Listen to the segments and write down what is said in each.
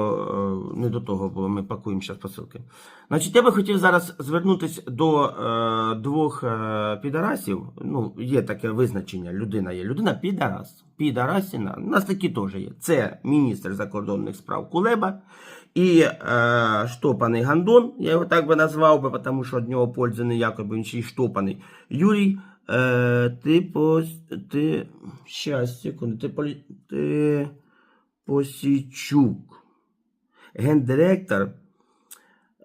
Е, Не до того було, ми пакуємо зараз посилки. Значить, я би хотів зараз звернутися до е, двох е, підарасів. Ну, є таке визначення, людина є. Людина підарас. Підарасіна. У нас такі теж є. Це міністр закордонних справ Кулеба і е, штопаний Гандон, я його так би назвав би, тому що від нього пользи ніякої, бо він ще й штопаний. Юрій, е, ти по... ти... Щас, секунду, ти, полі... ти Посічук гендиректор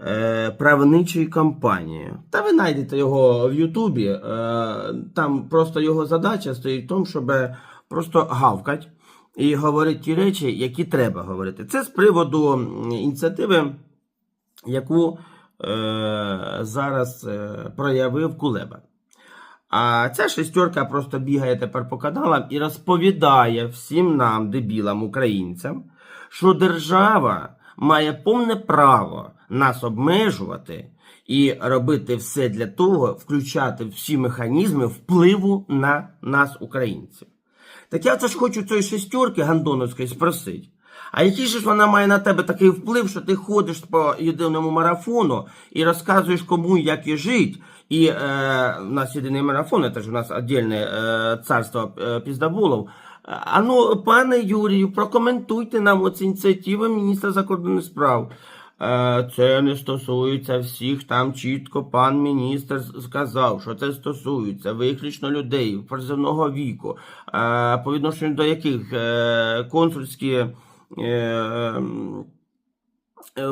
е, правничої компанії. Та ви знайдете його в Ютубі. Е, там просто його задача стоїть в тому, щоб просто гавкати і говорити ті речі, які треба говорити. Це з приводу ініціативи, яку е, зараз е, проявив Кулеба. А ця шестерка просто бігає тепер по каналам і розповідає всім нам, дебілам, українцям, що держава має повне право нас обмежувати і робити все для того, включати всі механізми впливу на нас, українців. Так я це ж хочу цієї шестерки гандоновської спросити. А який ж вона має на тебе такий вплив, що ти ходиш по єдиному марафону і розказуєш кому як і жить. І е, у нас єдиний марафон, це ж у нас віддільне е, царство е, піздаболов. А ну, пане Юрію, прокоментуйте нам оці ініціативи міністра закордонних справ. Е, Це не стосується всіх. Там чітко пан міністр сказав, що це стосується виключно людей призовного віку, е, по відношенню до яких е, консульські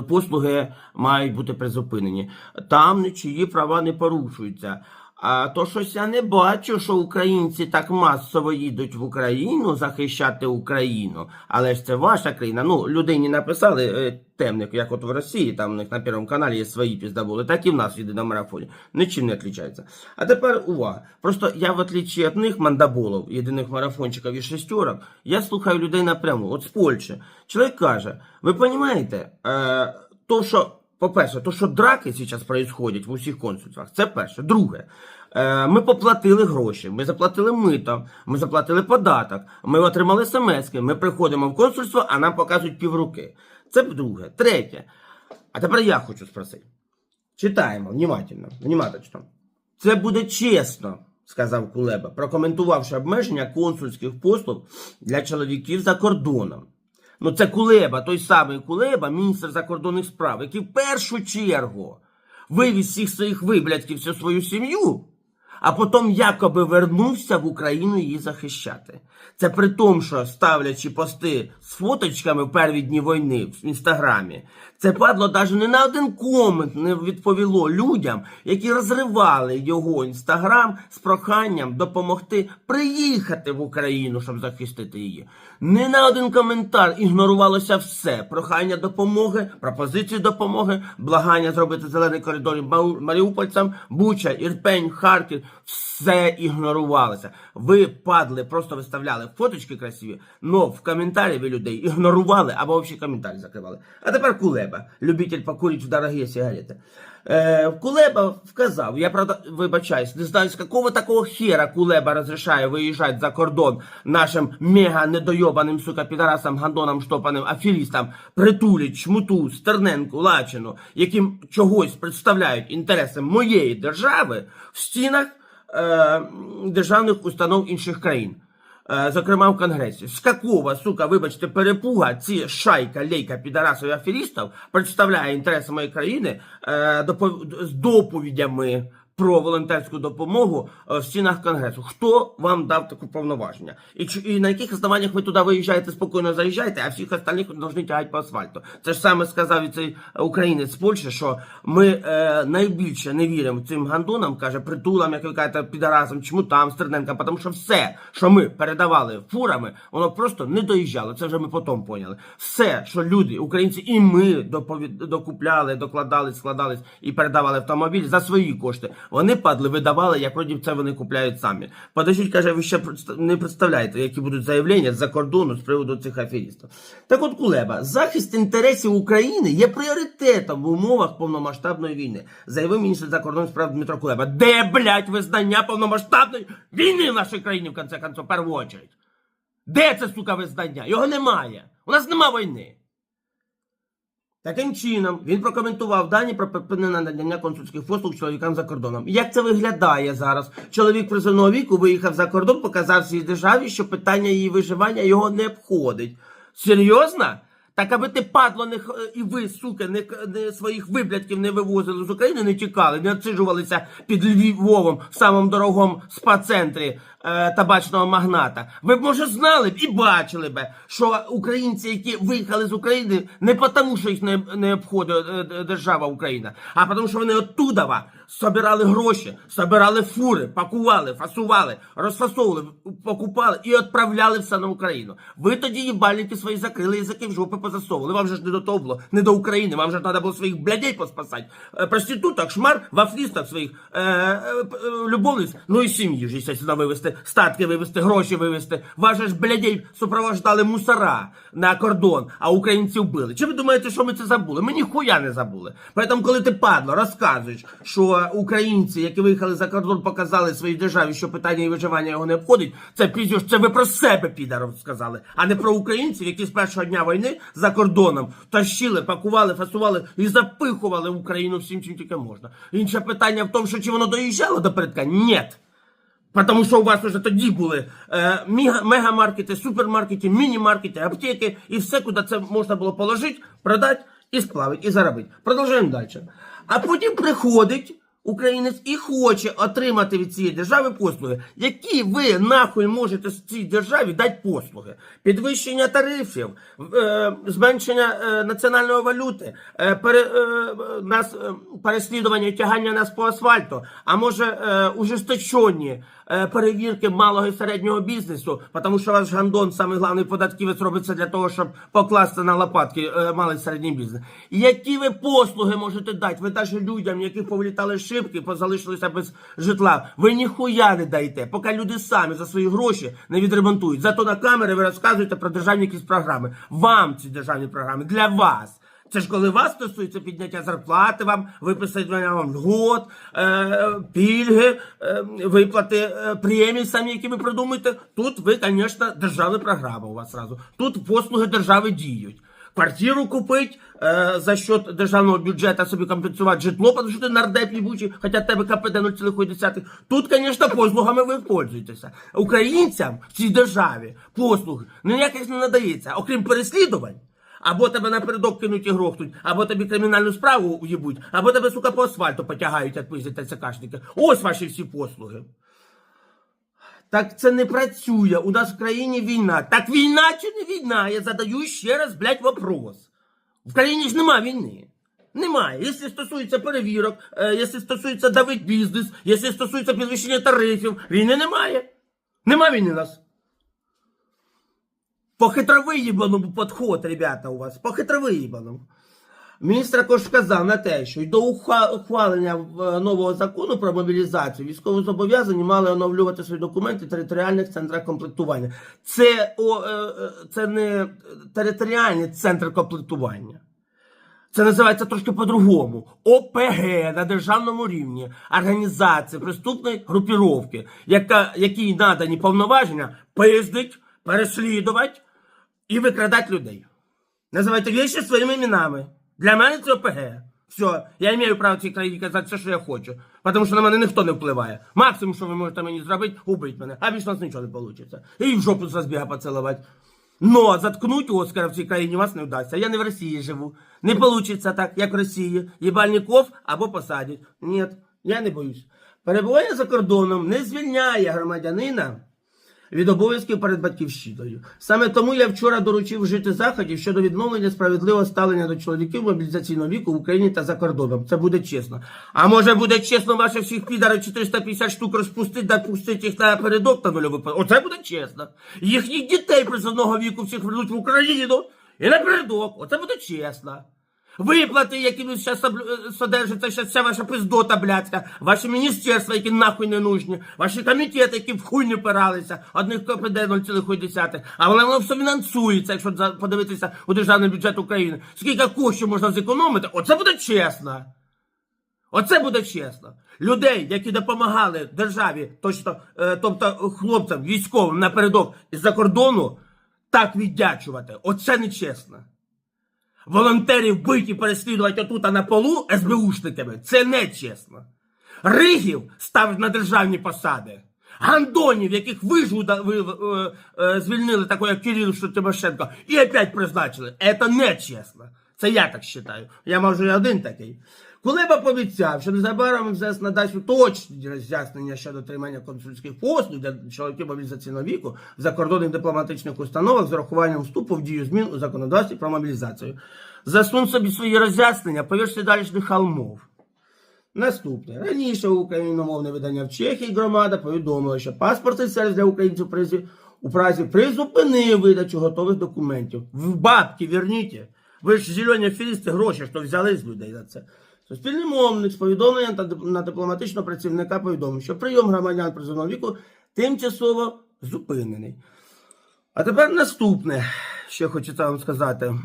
послуги мають бути призупинені. Там нічиї права не порушуються. А то щось я не бачу, що українці так масово їдуть в Україну захищати Україну. Але ж це ваша країна. Ну, людині написали е, темник, як от в Росії, там у них на Первому каналі є свої піздабули, так і в нас їде на марафоні. Нічим не відрізняється. А тепер увага. Просто я, в отличие від них, мандаболов, єдиних марафончиків і шестерок, я слухаю людей напряму, от з Польщі. Чоловік каже: ви розумієте, е, то, що по-перше, то, що драки зараз происходять в усіх консульствах, це перше. Друге, е, ми поплатили гроші, ми заплатили мито, ми заплатили податок, ми отримали смс, ми приходимо в консульство, а нам показують півруки. Це друге. Третє. А тепер я хочу спросити. Читаємо внимательно, внимательно. Це буде чесно, сказав Кулеба, прокоментувавши обмеження консульських послуг для чоловіків за кордоном. Ну, це Кулеба, той самий Кулеба, міністр закордонних справ, який в першу чергу вивіз всіх своїх виблядків всю свою сім'ю, а потім якоби вернувся в Україну її захищати. Це при тому, що ставлячи пости з фоточками в перві дні війни в інстаграмі, це падло навіть не на один комент не відповіло людям, які розривали його інстаграм з проханням допомогти приїхати в Україну, щоб захистити її. Не на один коментар ігнорувалося все: прохання допомоги, пропозиції допомоги, благання зробити зелений коридор маріупольцям, Буча, Ірпень, Харків. Все ігнорувалося. Ви падли, просто виставляли фоточки красиві, но в коментарі ви людей ігнорували або взагалі коментарі закривали. А тепер Кулеба, любитель покурити в дорогі сигарети. Е, Кулеба вказав, я правда вибачаюсь, не знаю, з какого такого хера Кулеба розрішає виїжджати за кордон нашим мега недойобаним, сука, підарасам, гандонам, штопаним, аферістам, притулі, чмуту, Стерненку, Лачину, яким чогось представляють інтереси моєї держави в стінах е, державних установ інших країн. Е, Зокрема, в Конгресі. З какого, сука, вибачте, перепуга ці шайка, лейка, підарасів і аферістів представляє інтереси моєї країни е, з доповідями про волонтерську допомогу е, в стінах Конгресу. Хто вам дав таке повноваження? І, і на яких основаннях ви туди виїжджаєте, спокійно заїжджаєте, а всіх остальних повинні тягати по асфальту? Це ж саме сказав і цей українець з Польщі, що ми е, найбільше не віримо цим гандонам, каже, притулам, як ви кажете, підаразам, чому там, Стерненка, тому що все, що ми передавали фурами, воно просто не доїжджало. Це вже ми потім поняли. Все, що люди, українці, і ми доповід... докупляли, докладали, складались і передавали автомобіль за свої кошти. Вони падли, видавали, як вроді це вони купляють самі. Подождіть, каже, ви ще не представляєте, які будуть заявлення з-за кордону з приводу цих аферістів. Так от, Кулеба, захист інтересів України є пріоритетом в умовах повномасштабної війни, заявив міністр закордонних справ Дмитро Кулеба. Де, блядь, визнання повномасштабної війни в нашій країні, в конце концов, в першу очередь? Де це, сука, визнання? Його немає. У нас нема війни. Таким чином, він прокоментував дані про припинення надання консульських послуг чоловікам за кордоном. Як це виглядає зараз? Чоловік призовного віку виїхав за кордон, показав своїй державі, що питання її виживання його не обходить. Серйозно? Так аби ти падло не і ви, суки, не, не своїх виблядків не вивозили з України, не тікали, не отсиджувалися під Львовом в самому дорогому спа-центрі е, табачного магната. Ви б, може, знали б і бачили б, що українці, які виїхали з України, не тому, що їх не, не обходить е, держава Україна, а тому, що вони оттуда собирали гроші, собирали фури, пакували, фасували, розфасовували, покупали і відправляли все на Україну. Ви тоді їбальники свої закрили, язики в жопи позасовували. Вам же ж не до того було, не до України. Вам же треба було своїх блядей поспасати. Е, Проституток, шмар, вафлісток своїх, е, е, любовниць, ну і сім'ї ж, естественно, вивезти, статки вивезти, гроші вивезти. Же ж блядей супровождали мусора на кордон, а українців били. Чи ви думаєте, що ми це забули? Ми ніхуя не забули. Поэтому, коли ти падло розказуєш, що українці, які виїхали за кордон, показали своїй державі, що питання і виживання його не обходить, це піздюш, це ви про себе, підаров, сказали, а не про українців, які з першого дня війни за кордоном тащили, пакували, фасували і запихували Україну всім, чим тільки можна. Інше питання в тому, що чи воно доїжджало до передка? Ні. Потому що у вас уже тоді були е, мегамаркети, супермаркети, міні-маркети, аптеки і все, куди це можна було положити, продати і сплавити, і заробити. Продовжуємо далі. А потім приходить українець і хоче отримати від цієї держави послуги. Які ви нахуй можете з цій державі дати послуги? Підвищення тарифів, е, зменшення е, національної валюти, е, пере, е, нас, е, переслідування тягання нас по асфальту, а може е, ужесточені перевірки малого і середнього бізнесу, тому що ваш гандон, самий головний податківець, робиться для того, щоб покласти на лопатки е, малий і середній бізнес. Які ви послуги можете дати? Ви навіть людям, які повилітали шибки, позалишилися без житла, ви ніхуя не даєте, поки люди самі за свої гроші не відремонтують. Зато на камери ви розказуєте про державні якісь програми. Вам ці державні програми для вас. Це ж коли вас стосується підняття зарплати, вам виписання вам льгот, е, пільги, е, виплати е, премій, самі, які ви придумаєте. Тут ви, звісно, державна програма у вас зразу. Тут послуги держави діють. Квартиру купить за счет державного бюджету собі компенсувати житло, тому що ти нардеп їбучий, хоча тебе КПД 0,1. Тут, звісно, послугами ви пользуєтеся. Українцям в цій державі послуги ніяких не надається, окрім переслідувань. Або тебе напередок кинуть і грохнуть, або тобі кримінальну справу уїбуть, або тебе, сука, по асфальту потягають, як пиздять ЦКшники. Ось ваші всі послуги. Так це не працює. У нас в країні війна. Так війна чи не війна? Я задаю ще раз, блядь, вопрос. В країні ж нема війни. Немає. Якщо стосується перевірок, е, якщо стосується давить бізнес, якщо стосується підвищення тарифів, війни немає. Нема війни у нас. По хитровиїбаному підход, ребята, у вас. По хитровиїбаному. Міністр також сказав на те, що й до ухвалення е, нового закону про мобілізацію військовозобов'язані мали оновлювати свої документи в територіальних центрах комплектування. Це, о, е, е, це не територіальний центр комплектування. Це називається трошки по-другому. ОПГ на державному рівні організації преступної групіровки, яка, якій надані повноваження пиздить, переслідувати і викрадати людей. Називайте речі своїми іменами. Для мене це ОПГ. Все, я маю право в цій країні казати все, що я хочу. Тому що на мене ніхто не впливає. Максимум, що ви можете мені зробити, убити мене. А більше у нас нічого не вийде. І в жопу з розбіга поцілувати. Но заткнуть Оскара в цій країні вас не вдасться. Я не в Росії живу. Не вийде так, як в Росії. Єбальников або посадять. Ні, я не боюсь. Перебування за кордоном не звільняє громадянина від обов'язків перед батьківщиною. Саме тому я вчора доручив вжити заходів щодо відновлення справедливого ставлення до чоловіків мобілізаційного віку в Україні та за кордоном. Це буде чесно. А може буде чесно ваших всіх підарів 450 штук розпустити, да пустити їх напередок на нульовий Оце буде чесно. Їхніх дітей призовного віку всіх вернуть в Україну і напередок. Оце буде чесно. Виплати, які ви зараз содержите, зараз вся ваша пиздота блядська, ваші міністерства, які нахуй не нужні, ваші комітети, які в хуй не пиралися, одних КПД 0,1, а воно все фінансується, якщо подивитися у державний бюджет України. Скільки коштів можна зекономити, оце буде чесно. Оце буде чесно. Людей, які допомагали державі, точно, е, тобто хлопцям, військовим напередок із-за кордону, так віддячувати. Оце нечесно. Волонтерів бить і переслідувати отут на полу СБУшниками. Це не чесно. Ригів ставить на державні посади. Гандонів, яких ви ж е, е, звільнили, такого як Кирил Тимошенко, і опять призначили. Це не чесно. Це я так вважаю. Я можу і один такий. Кулеба пообіцяв, що незабаром МЗС надасть уточнені роз'яснення щодо отримання консульських послуг для чоловіків мобілізаційного віку в закордонних дипломатичних установах з урахуванням вступу в дію змін у законодавстві про мобілізацію. Засунь собі свої роз'яснення, повірте далі холмов. Наступне. Раніше україномовне видання в Чехії громада повідомила, що паспортний сервіс для українців в Празі, у Празі призупинив видачу готових документів. В бабки верніть. Ви ж зелені аферисти гроші, що взяли з людей за це. Суспільний мовник з повідомленням на дипломатичного працівника повідомив, що прийом громадян призовного віку тимчасово зупинений. А тепер наступне, що хочеться вам сказати.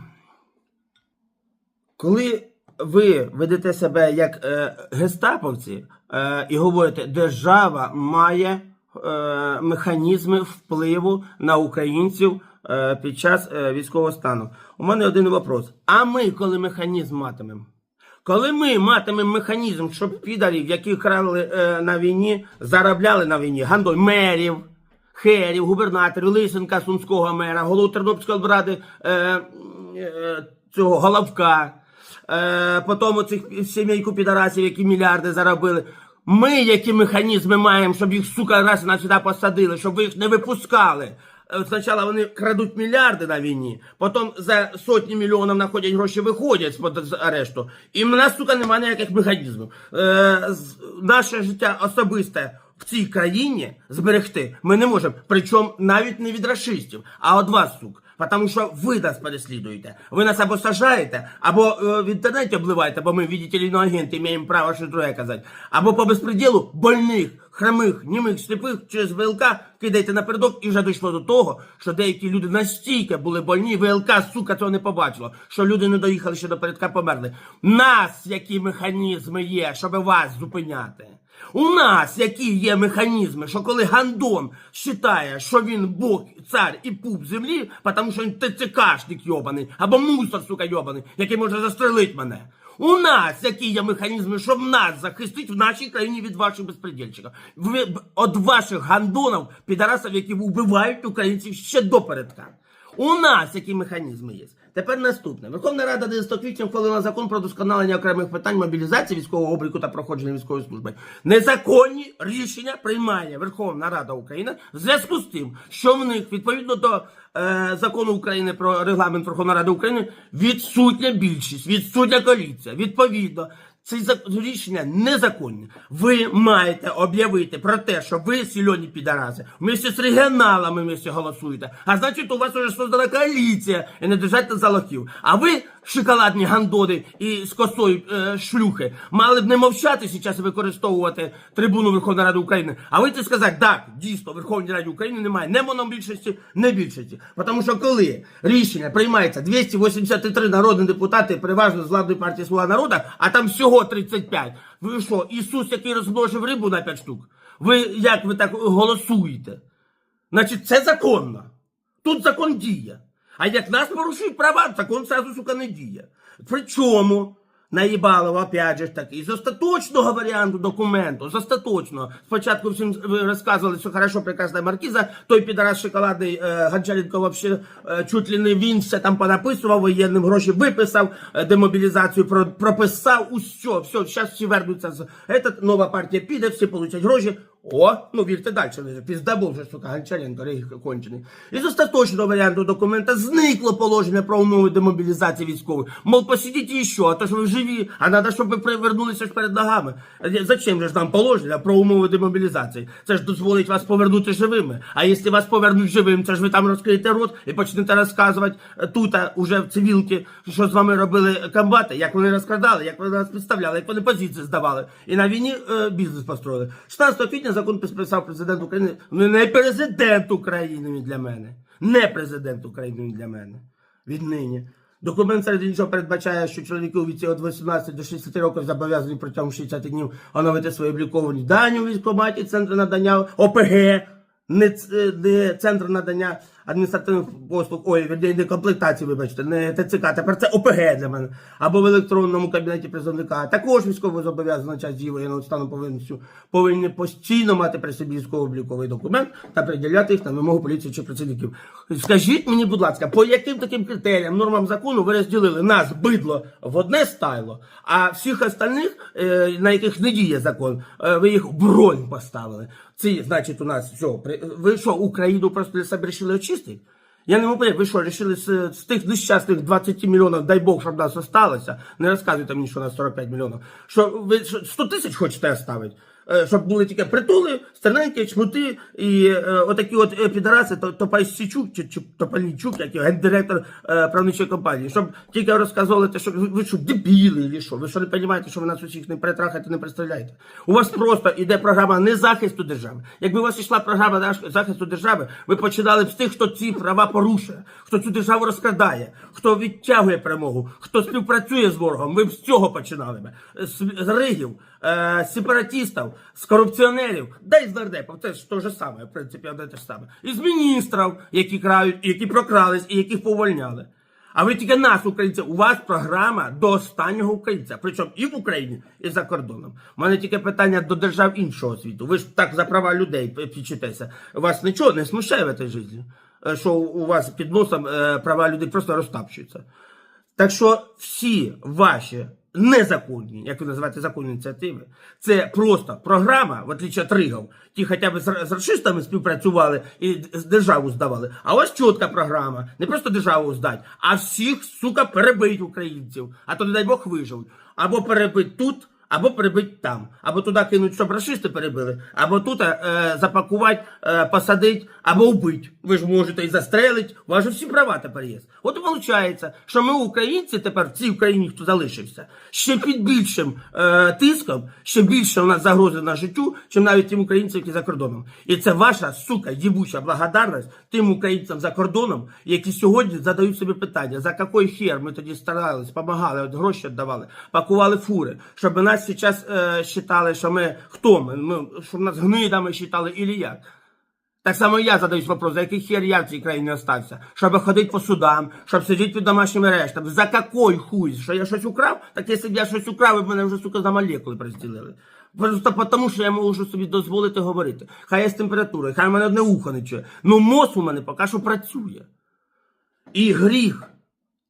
Коли ви ведете себе як е, гестаповці е, і говорите, держава має е, механізми впливу на українців е, під час е, військового стану. У мене один вопрос. А ми коли механізм матимемо? Коли ми матимемо механізм, щоб підарів, які крали е, на війні, заробляли на війні, гандой мерів, херів, губернаторів, Лисенка, Сумського мера, голову Тернопільської облради, е, е, цього Головка, е, потім оцих сімейку підарасів, які мільярди заробили. Ми які механізми маємо, щоб їх, сука, раз і навсегда посадили, щоб ви їх не випускали. Спочатку вони крадуть мільярди на війні, потім за сотні мільйонів знаходять гроші, виходять з арешту. І в нас, сука, немає ніяких механізмів. Е, наше життя особисте в цій країні зберегти ми не можемо. Причому навіть не від расистів, а від вас, сук. Тому що ви нас переслідуєте. Ви нас або сажаєте, або е, в інтернеті обливаєте, бо ми, видите ли, агенти, маємо право щось друге казати. Або по безпреділу больних, хромих, німих, сліпих через ВЛК кидаєте напередок і вже дійшло до того, що деякі люди настільки були больні, ВЛК, сука, цього не побачило, що люди не доїхали ще до передка, померли. Нас які механізми є, щоб вас зупиняти? У нас які є механізми, що коли Гандон вважає, що він Бог, цар і пуп землі, тому що він ТЦКшник йобаний, або мусор, сука, йобаний, який може застрелити мене. У нас які є механізми, щоб нас захистити в нашій країні від ваших безпредельщиків. Ви б- ваших гандонів, підарасів, які вбивають українців ще до передка. У нас які механізми є. Тепер наступне. Верховна Рада 11 квітня ухвалила закон про досконалення окремих питань мобілізації військового обліку та проходження військової служби. Незаконні рішення приймає Верховна Рада України в зв'язку з тим, що в них відповідно до е, закону України про регламент Верховної Ради України відсутня більшість, відсутня коаліція. Відповідно, ці рішення незаконні. Ви маєте об'явити про те, що ви сільоні підараси, вместе з регіоналами вместе голосуєте. А значить, у вас вже создана коаліція і не держайте за лохів. А ви, шоколадні гандони і з косою е, шлюхи, мали б не мовчати зараз використовувати трибуну Верховної Ради України. А ви це сказати, так, дійсно, Верховній Раді України немає не монобільшості, не більшості. Тому що коли рішення приймається 283 народні депутати, переважно з владної партії Слуга народу, а там всього 35. Ви що, Ісус, який розмножив рибу на 5 штук? Ви як ви так голосуєте? Значить, це законно. Тут закон діє. А як нас порушують права, закон сразу, сука, не діє. Причому наїбалово, опять же ж таки, з остаточного варіанту документу, з остаточного. Спочатку всім ви розказували, що хорошо, прекрасна маркіза, той підарас шоколадний е, Гончаренко вообще е, чуть ли не він все там понаписував, воєнним гроші виписав, е, демобілізацію про, прописав, усе, все, зараз всі вернуться з этот, нова партія піде, всі получать гроші. О, ну вірте далі, піздабув вже, сука, Гончаренко, рейх кончений. Із остаточного варіанту документа зникло положення про умови демобілізації військових. Мол, посидіть іще, а то ж ви живі, а треба, щоб ви привернулися ж перед ногами. Е, Зачем же ж нам положення про умови демобілізації? Це ж дозволить вас повернути живими. А якщо вас повернуть живим, це ж ви там розкриєте рот і почнете розказувати е, тут, уже в цивілки, що з вами робили комбати, як вони розкрадали, як вони нас підставляли, як вони позиції здавали. І на війні е, бізнес построїли. 16 квітня закон підписав президент України. Ну, не президент України для мене. Не президент України для мене. Віднині. Документ серед іншого передбачає, що чоловіки у віці від 18 до 60 років зобов'язані протягом 60 днів оновити свої обліковані дані у військкоматі, центру надання ОПГ, не, не центр надання адміністративних послуг, ой, не комплектації, вибачте, не ТЦК, тепер це ОПГ для мене, або в електронному кабінеті призовника. Також військово зобов'язаний час дії воєнного стану повинністю повинні постійно мати при собі військово-обліковий документ та приділяти їх на вимогу поліції чи працівників. Скажіть мені, будь ласка, по яким таким критеріям, нормам закону ви розділили нас, бидло, в одне стайло, а всіх остальних, е, на яких не діє закон, е, ви їх бронь поставили. Це значить у нас при- ви що, Україну просто для себе вирішили очистити? Я не можу, ви що, вирішили з, з тих нещасних 20 мільйонів, дай Бог, щоб нас осталося, не розказуйте мені, що у нас 45 мільйонів, що ви що, 100 тисяч хочете оставити? Е, Щоб були тільки притули, стерненькі, чмути і е, отакі от е, підараси, то, Топайсічук чи, чи Топальничук, як гендиректор е, правничої компанії, щоб тільки розказували те, що ви, ви що, дебіли, що? Ви що не розумієте, що ви нас усіх не перетрахаєте, не представляєте? У вас просто іде програма не захисту держави. Якби у вас йшла програма зах- захисту держави, ви починали б з тих, хто ці права порушує, хто цю державу розкрадає, хто відтягує перемогу, хто співпрацює з ворогом. Ви б з цього починали б. З ригів, е, з сепаратистів, з корупціонерів, да і з нардепів. Це ж те ж саме, в принципі, одне те ж саме. І з міністрів, які крають, які прокрались і яких повольняли. А ви тільки нас, українців, у вас програма до останнього українця, причому і в Україні, і за кордоном. У мене тільки питання до держав іншого світу. Ви ж так за права людей пічетеся. Вас нічого не смущає в цій житті, Е, що у вас під носом е, права людей просто розтапчуються. Так що всі ваші незаконні, як ви називаєте законні ініціативи, це просто програма, в отличие від Ригов, ті хоча б з, расистами співпрацювали і державу здавали. А ось чітка програма, не просто державу здати, а всіх, сука, перебить українців. А то, не дай Бог, виживуть. Або перебить тут, або перебить там, або туди кинуть, щоб расисти перебили, або тут е, запакувати, е, посадити, або вбити. Ви ж можете і застрелити, у вас же всі права тепер є. От виходить, що ми, українці, тепер в цій Україні, хто залишився, ще під більшим е, тиском, ще більше у нас загрози на життю, чим навіть тим українцям, які за кордоном. І це ваша сука, їбуча благодарність тим українцям за кордоном, які сьогодні задають собі питання, за який хер ми тоді старались, допомагали, гроші віддавали, пакували фури, щоб нас зараз е, вважали, що ми хто ми, ми щоб нас гнидами вважали, і як. Так само я задаюсь вопрос, за який хер я в цій країні остався? Щоб ходити по судам, щоб сидіти під домашніми арештами. За какой хуй? Що я щось украв? Так якщо б я щось украв, ви б мене вже, сука, за молекули розділили. Просто тому, що я можу собі дозволити говорити. Хай я з температурою, хай мене одне ухо не чує. Ну мозг у мене поки що працює. І гріх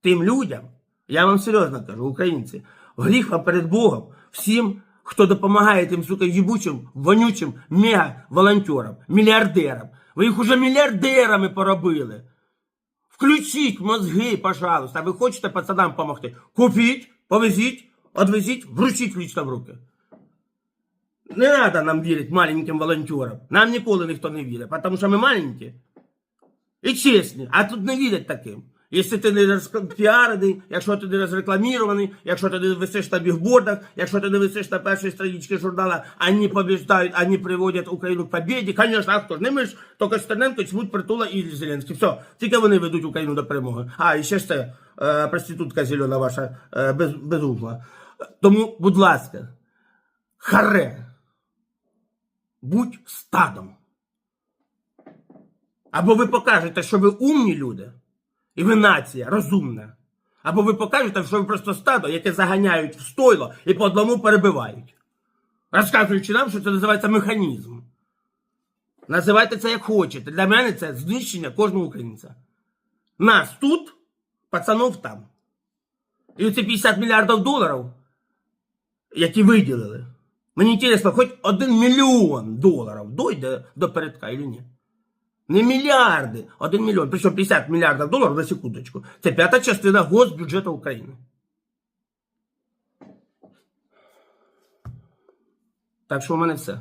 тим людям, я вам серйозно кажу, українці, гріх вам перед Богом, всім, хто допомагає тим, сука, їбучим, вонючим мега-волонтерам, мільярдерам. Ви їх уже мільярдерами поробили. Включіть мозги, пожалуйста. Ви хочете пацанам допомогти? Купіть, повезіть, одвезіть, вручіть лично в руки. Не треба нам вірити маленьким волонтерам. Нам ніколи ніхто не вірить, тому що ми маленькі і чесні, а тут не вірять таким. Якщо ти не розпіарений, якщо ти не розрекламірований, якщо ти не висиш на бігбордах, якщо ти не висиш на першій страничці журнала, вони побіждають, вони приводять Україну к побіді, звісно, хто ж? Не ми ж, тільки Стерненко, Чмут, Притула і Зеленський. Все, тільки вони ведуть Україну до перемоги. А, і ще ж це е, проститутка зелена ваша, е, без, безугла. Тому, будь ласка, харе, будь стадом. Або ви покажете, що ви умні люди, і ви нація розумна. Або ви покажете, що ви просто стадо, яке заганяють в стойло і по одному перебивають. Розказуючи нам, що це називається механізм. Називайте це як хочете. Для мене це знищення кожного українця. Нас тут, пацанов там. І оці 50 мільярдів доларів, які виділили. Мені цікаво, хоч один мільйон доларів дойде до передка чи ні. Не мільярди, один мільйон. Причому 50 мільярдів доларів на секундочку. Це п'ята частина госбюджету України. Так що у мене все.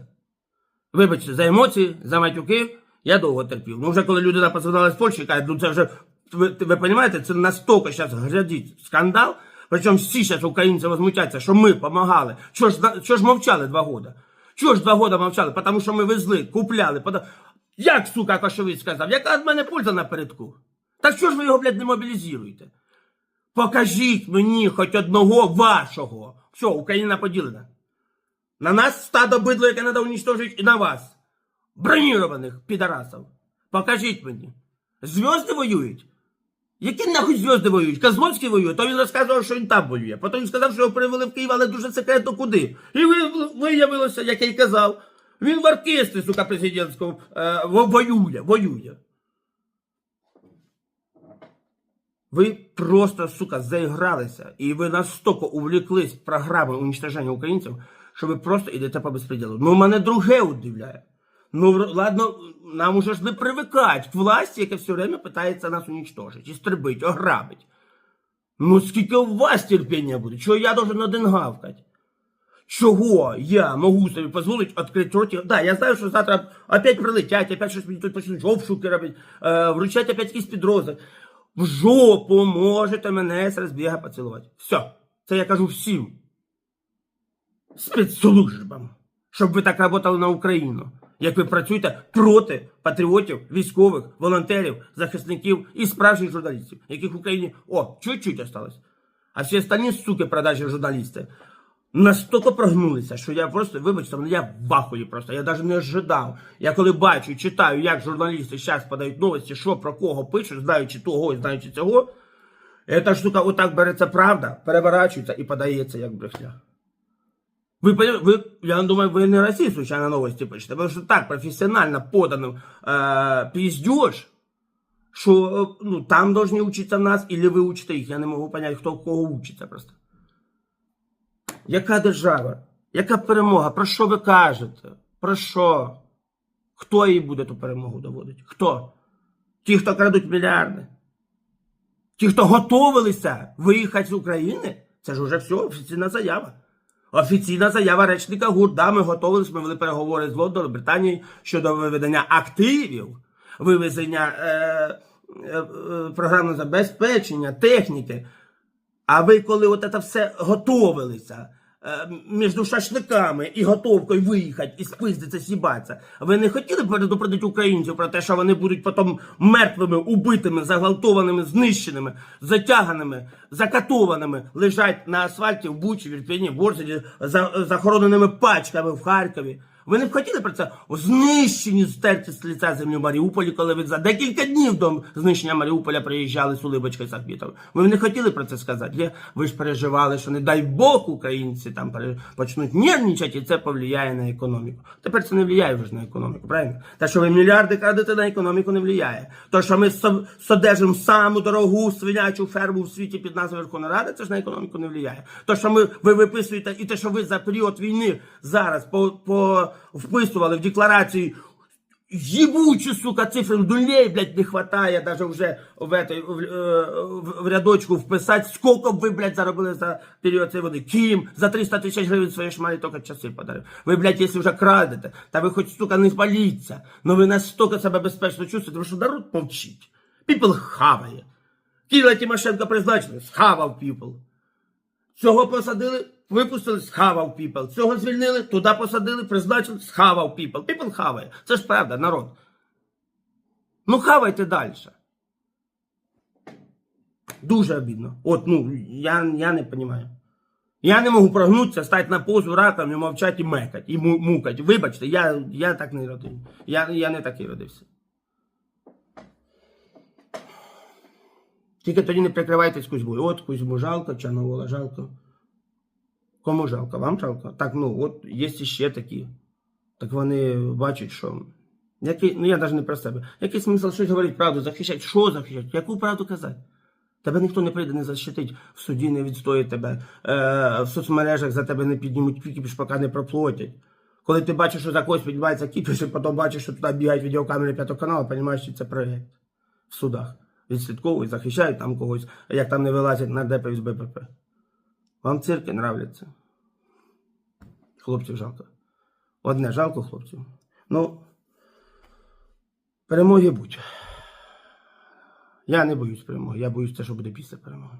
Вибачте, за емоції, за матюки, я довго терпів. Ну, вже коли людина позвонила з Польщі, кажуть, ну це вже, ви, розумієте, це настільки зараз глядіть скандал. Причому всі зараз українці возмутяться, що ми допомагали. Чого ж, чого ж мовчали два роки? Чого ж два роки мовчали? Тому що ми везли, купляли. пода- Як, сука, Кошовий сказав, яка від мене польза напередку? Так що ж ви його, блядь, не мобілізуєте? Покажіть мені хоч одного вашого. Все, Україна поділена. На нас стадо бидло, яке треба уничтожити, і на вас. Бронірованих підарасів. Покажіть мені. Зв'язки воюють? Які нахуй зв'язки воюють? Козловський воює, то він розказував, що він там воює. Потім він сказав, що його привели в Київ, але дуже секретно куди. І виявилося, як я й казав. Він в оркестрі, сука, президентському е, воює, воює. Ви просто, сука, заігралися, і ви настільки увлеклись програмою уничтоження українців, що ви просто йдете по безпреділу. Ну, мене друге удивляє. Ну, ладно, нам уже ж не привикать к власті, яка все время питається нас уничтожити, істребити, ограбити. Ну, скільки у вас терпіння буде? Чого я должен один гавкать? Чого я можу собі дозволити відкрити роті? Да, я знаю, що завтра опять прилетять, опять щось мені тут почнуть обшуки робити, е, вручать опять якісь підрозділи. В жопу можете мене з розбіга поцілувати. Все. Це я кажу всім. Спецслужбам. Щоб ви так працювали на Україну. Як ви працюєте проти патріотів, військових, волонтерів, захисників і справжніх журналістів, яких в Україні, о, чуть-чуть осталось. А всі останні суки продажі журналісти настільки прогнулися, що я просто, вибачте, я в ахуї просто. Я навіть не ожидав. Я коли бачу, читаю, як журналісти зараз подають новості, що про кого пишуть, знаючи того і знаючи цього, ця штука отак береться правда, переворачується і подається як брехня. Ви, ви, я думаю, ви не Росії случайно новості пишете, тому що так професіонально подано е, піздєш, що е, ну, там должны учиться нас, і ви учите їх. Я не можу зрозуміти, хто кого учиться просто. Яка держава? Яка перемога? Про що ви кажете? Про що? Хто їй буде ту перемогу доводити? Хто? Ті, хто крадуть мільярди? Ті, хто готовилися виїхати з України? Це ж уже все, офіційна заява. Офіційна заява речника ГУР. Да, ми готувалися, ми вели переговори з Лондоном, Британією щодо виведення активів, вивезення е, е, е, програмного забезпечення, техніки. А ви, коли от це все готовилися е, між шашликами і готовкою виїхати і спиздиться, сібатися, ви не хотіли б предупредити українців про те, що вони будуть потім мертвими, убитими, заґвалтованими, знищеними, затяганими, закатованими, лежать на асфальті в Бучі, в Ірпені, за, захороненими пачками в Харкові. Ви не б хотіли про це знищені стерті з лиця землі Маріуполі, коли ви за декілька днів до знищення Маріуполя приїжджали з Улибочкою з Ви не хотіли про це сказати? Ви ж переживали, що не дай Бог українці там почнуть нервничати, і це повлияє на економіку. Тепер це не впливає вже на економіку, правильно? Те, що ви мільярди крадете на економіку, не впливає. То, що ми содержимо саму дорогу свинячу ферму в світі під назвою Верховна Рада, це ж на економіку не впливає. То, що ми, ви виписуєте, і те, що ви за період війни зараз по, по, вписували в декларації Ебучу, сука, цифр нулей, блядь, не хватає даже вже в, этой, в, е, в, в рядочку вписати, сколько б ви, блядь, заробили за період цієї води. Ким за 300 тисяч гривень своєї шмалі тільки часи подарив. Ви, блядь, якщо вже крадете, та ви хоч, сука, не спаліться, но ви настільки себе безпечно чувствуєте, що народ мовчить. Піпл хаває. Кіла Тимошенко призначили, схавав піпл. Цього посадили, випустили, схавав піпл. Цього звільнили, туди посадили, призначили, схавав піпл. Піпл хаває. Це ж правда, народ. Ну, хавайте далі. Дуже обідно. От, ну, я, я не розумію. Я не можу прогнутися, стати на позу раком і мовчати і мекати, і му- мукати. Вибачте, я, я так не родив. Я, я не такий родився. Тільки тоді не прикривайтесь Кузьмою. От Кузьму жалко, Чорновола жалко. Кому жалко? Вам жалко? Так, ну, от є ще такі. Так вони бачать, що. Який, ну я навіть не про себе. Який смисл щось говорити правду, захищати? Що захищати? Яку правду казати? Тебе ніхто не прийде, не защитить, в суді не відстоїть тебе, е, в соцмережах за тебе не піднімуть кіпіш, поки не проплатять. Коли ти бачиш, що за когось піднімається кіпіш, і потім бачиш, що туди бігають відеокамери п'ятого каналу, розумієш, що це проєкт в судах. Відслідковують, захищають там когось, як там не вилазять на ДП з БПП. Вам цирки нравляться. Хлопців жалко. Одне жалко хлопців. Ну, перемоги будь. Я не боюсь перемоги, я боюсь те, що буде після перемоги.